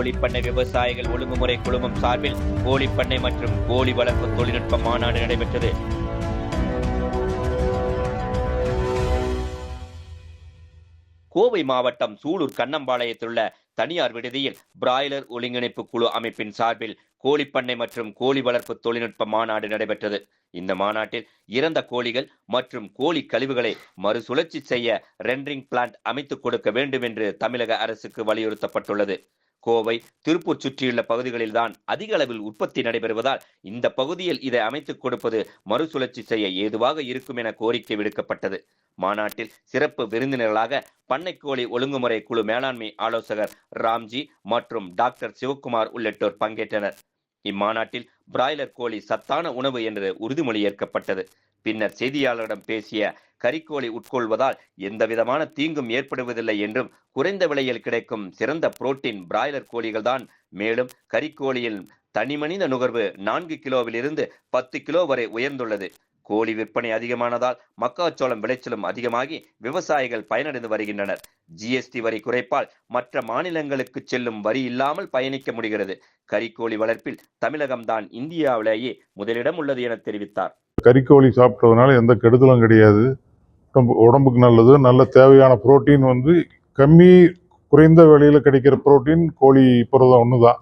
கோழிப்பண்ணை விவசாயிகள் ஒழுங்குமுறை குழுமம் சார்பில் கோழிப்பண்ணை மற்றும் கோழி வளர்ப்பு தொழில்நுட்ப மாநாடு நடைபெற்றது. கோவை மாவட்டம் சூலூர் கண்ணம்பாளையத்திலுள்ள தனியார் விடுதியில் பிராய்லர் ஒருங்கிணைப்பு குழு அமைப்பின் சார்பில் கோழிப்பண்ணை மற்றும் கோழி வளர்ப்பு தொழில்நுட்ப மாநாடு நடைபெற்றது. இந்த மாநாட்டில் இறந்த கோழிகள் மற்றும் கோழி கழிவுகளை மறுசுழற்சி செய்ய ரெண்டரிங் பிளான்ட் அமைத்துக் கொடுக்க வேண்டும் என்று தமிழக அரசுக்கு வலியுறுத்தப்பட்டுள்ளது. கோவை திருப்பூர் சுற்றியுள்ள பகுதிகளில்தான் அதிக அளவில் உற்பத்தி நடைபெறுவதால் இந்த பகுதியில் இதை அமைத்துக் கொடுப்பது மறுசுழற்சி செய்ய ஏதுவாக இருக்கும் என கோரிக்கை விடுக்கப்பட்டது. மாநாட்டில் சிறப்பு விருந்தினர்களாக பண்ணைக்கோழி ஒழுங்குமுறை குழு மேலாண்மை ஆலோசகர் ராம்ஜி மற்றும் டாக்டர் சிவக்குமார் உள்ளிட்டோர் பங்கேற்றனர். இம்மாநாட்டில் பிராய்லர் கோழி சத்தான உணவு என்று உறுதிமொழி ஏற்கப்பட்டது. பின்னர் செய்தியாளரிடம் பேசிய கறிக்கோழி உட்கொள்வதால் எந்தவிதமான தீங்கும் ஏற்படுவதில்லை என்றும் குறைந்த விலையில் கிடைக்கும் சிறந்த புரோட்டீன் பிராய்லர் கோழிகள்தான். மேலும் கறிக்கோழியில் தனிமனித நுகர்வு நான்கு கிலோவிலிருந்து பத்து கிலோ வரை உயர்ந்துள்ளது. கோழி விற்பனை அதிகமானதால் மக்காச்சோளம் விளைச்சலும் அதிகமாகி விவசாயிகள் பயனடைந்து வருகின்றனர். ஜிஎஸ்டி வரி குறைப்பால் மற்ற மாநிலங்களுக்கு செல்லும் வரி இல்லாமல் பயணிக்க முடிகிறது. கறிக்கோழி வளர்ப்பில் தமிழகம்தான் இந்தியாவிலேயே முதலிடம் உள்ளது என தெரிவித்தார். கறிக்கோழி சாப்பிட்றதுனால எந்த கெடுதலும் கிடையாது. உடம்பு உடம்புக்கு நல்லது. நல்ல தேவையான புரோட்டீன் வந்து கம்மி குறைந்த விலையில் கிடைக்கிற புரோட்டீன் கோழி புரதம் ஒன்று தான்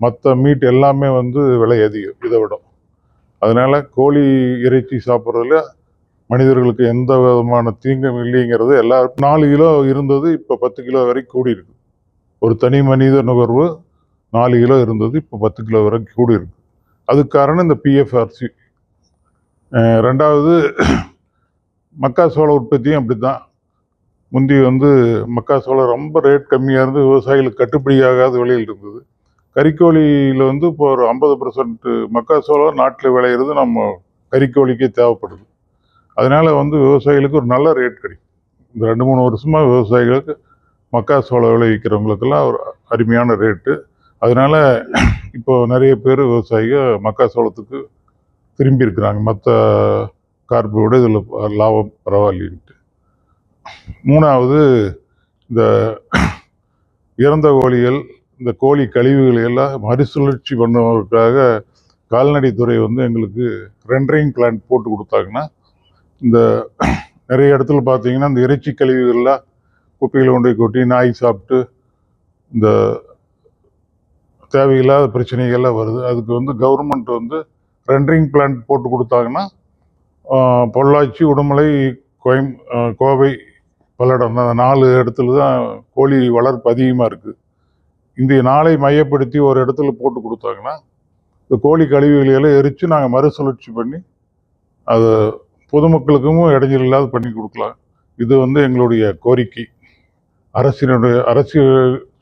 மற்ற மீட் எல்லாமே வந்து விலை அதிகம் இதை விட. அதனால் கோழி இறைச்சி சாப்பிட்றதுல மனிதர்களுக்கு எந்த விதமான தீங்கும் இல்லைங்கிறது எல்லாருக்கும் நாலு கிலோ இருந்தது இப்போ பத்து கிலோ வரைக்கும் கூடியிருக்கு. ஒரு தனி மனித நுகர்வு நாலு கிலோ இருந்தது இப்போ பத்து கிலோ வரைக்கும் கூடியிருக்கு. அதுக்கு காரணம் இந்த பிஎஃப்ஆர்சி ரெண்டாவது மக்காசோள உற்பத்தியும் அப்படி தான் முந்தி வந்து மக்காசோளம் ரொம்ப ரேட் கம்மியாக இருந்து விவசாயிகளுக்கு கட்டுப்படியாகாத விலையில் இருந்தது. கறிக்கோழியில் வந்து இப்போ ஒரு ஐம்பது பர்சன்ட்டு மக்காசோளம் நாட்டில் விளையிறது நம்ம கறிக்கோழிக்கே தேவைப்படுது. அதனால வந்து விவசாயிகளுக்கு ஒரு நல்ல ரேட் கிடைக்கும். இந்த ரெண்டு மூணு வருஷமாக விவசாயிகளுக்கு மக்காசோளம் விளைவிக்கிறவங்களுக்கெல்லாம் ஒரு அருமையான ரேட்டு அதனால இப்போ நிறைய பேர் விவசாயிகள் மக்காசோளத்துக்கு திரும்பி இருக்கிறாங்க மற்ற கார்பை விட இதில் லாபம் பரவாயில்லைன்ட்டு. மூணாவது இந்த இறந்த கோழிகள் இந்த கோழி கழிவுகளை எல்லாம் மறுசுழற்சி பண்ணுவதற்காக கால்நடைத்துறை வந்து எங்களுக்கு ரெண்டரிங் பிளான்ட் போட்டு கொடுத்தாங்கன்னா இந்த நிறைய இடத்துல பார்த்தீங்கன்னா இந்த இறைச்சி கழிவுகள்லாம் குப்பையில் கொண்டு போய் கொட்டி நாய் சாப்பிட்டு இந்த தேவையில்லாத பிரச்சனைகள்லாம் வருது. அதுக்கு வந்து கவர்மெண்ட் வந்து ரெண்டரிங் பிளான்ட் போட்டு கொடுத்தாங்கன்னா பொள்ளாச்சி உடுமலை கோயம் கோவை பல்லடம் அந்த நாலு இடத்துல தான் கோழி வளர்ப்பு அதிகமாக இருக்குது இந்த நாளை மையப்படுத்தி ஒரு இடத்துல போட்டு கொடுத்தாங்கன்னா இந்த கோழி கழிவுகளை எல்லாம் எரித்து நாங்கள் மறுசுழற்சி பண்ணி அதை பொதுமக்களுக்கும் இடைஞ்சல் இல்லாத பண்ணி கொடுக்கலாம். இது வந்து எங்களுடைய கோரிக்கை. அரசினுடைய அரசு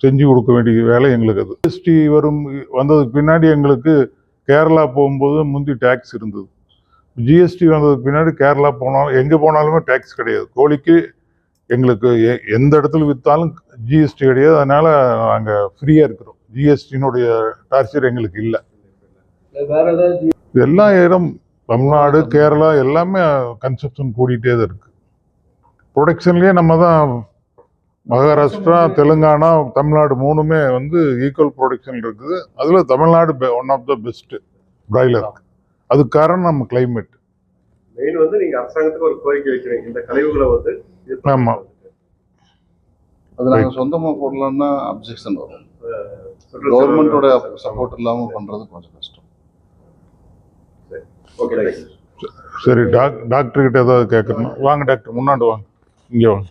செஞ்சு கொடுக்க வேண்டிய வேலை எங்களுக்கு அது. ஜிஎஸ்டி வரும் வந்ததுக்கு பின்னாடி எங்களுக்கு கேரளா போகும்போது முந்தி டேக்ஸ் இருந்தது. ஜிஎஸ்டி வந்ததுக்கு பின்னாடி கேரளா போனாலும் எங்கே போனாலுமே டேக்ஸ் கிடையாது. கோழிக்கு எங்களுக்கு எ- எந்த இடத்துல விற்றாலும் ஜிஎஸ்டி கிடையாது. அதனால் நாங்கள் ஃப்ரீயாக இருக்கிறோம். ஜிஎஸ்டினுடைய டார்ச்சர் எங்களுக்கு இல்லை. எல்லா இடம் தமிழ்நாடு கேரளா எல்லாமே கன்சப்ஷன் கூடிட்டே தான் இருக்குது ப்ரொடக்ஷன்லேயே நம்ம தான் மகாராஷ்டிரா தெலுங்கானா தமிழ்நாடு மூணுமே வந்து ஈக்குவல் ப்ரொடக்ஷன் இருக்குது. அதில் Tamil Nadu one of the best broiler அதுக்கு காரணம் நம்ம கிளைமேட் மெயின் வந்து நீங்க அரசாங்கத்துக்கு ஒரு கோரிக்கை வைக்கிறீங்க. இந்த கழிவுகளை வந்து இது ஆமா. அது நாங்கள் சொந்தமாக போடலாம்னா அப்ஜெக்ஷன் வரும். கவர்மெண்ட்டோட சப்போர்ட் இல்லாமல் பண்ணுறது கொஞ்சம் கஷ்டம். சரி. டாக் டாக்டர் கிட்ட ஏதாவது கேட்கணும் வாங்க டாக்டர் முன்னாடி வாங்க. இங்கே வாங்க.